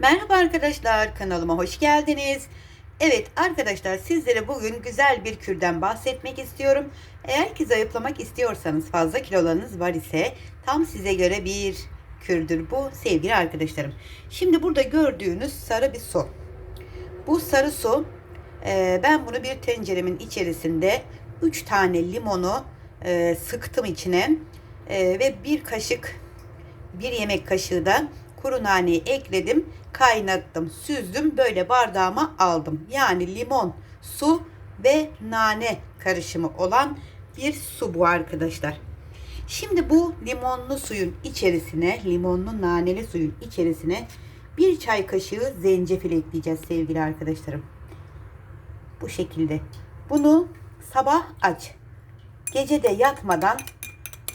Merhaba arkadaşlar kanalıma hoş geldiniz. Evet arkadaşlar sizlere bugün güzel bir kürden bahsetmek istiyorum. Eğer ki zayıflamak istiyorsanız fazla kilolarınız var ise tam size göre bir kürdür bu sevgili arkadaşlarım. Şimdi burada gördüğünüz sarı bir su. Bu sarı su e, ben bunu bir tenceremin içerisinde 3 tane limonu e, sıktım içine E, ve bir kaşık bir yemek kaşığı da kuru naneyi ekledim kaynattım süzdüm böyle bardağıma aldım. Yani limon su ve nane karışımı olan bir su bu arkadaşlar. Şimdi bu limonlu suyun içerisine limonlu naneli suyun içerisine bir çay kaşığı zencefil ekleyeceğiz sevgili arkadaşlarım. Bu şekilde. Bunu sabah aç. Gece de yatmadan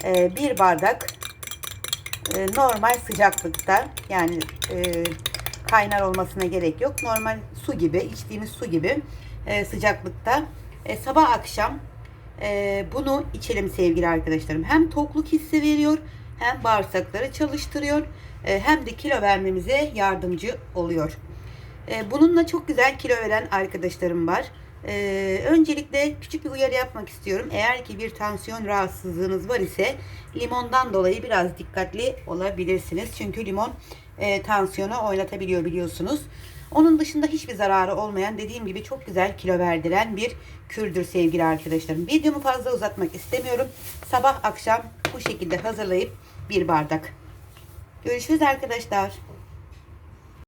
e, bir bardak e, normal sıcaklıkta yani e, kaynar olmasına gerek yok. Normal su gibi içtiğimiz su gibi e, sıcaklıkta e, sabah akşam e, bunu içelim sevgili arkadaşlarım. Hem tokluk hissi veriyor hem bağırsakları çalıştırıyor e, hem de kilo vermemize yardımcı oluyor. E, bununla çok güzel kilo veren arkadaşlarım var. Ee, öncelikle küçük bir uyarı yapmak istiyorum. Eğer ki bir tansiyon rahatsızlığınız var ise limondan dolayı biraz dikkatli olabilirsiniz. Çünkü limon e, tansiyonu oynatabiliyor biliyorsunuz. Onun dışında hiçbir zararı olmayan dediğim gibi çok güzel kilo verdiren bir kürdür sevgili arkadaşlarım. Videomu fazla uzatmak istemiyorum. Sabah akşam bu şekilde hazırlayıp bir bardak. Görüşürüz arkadaşlar.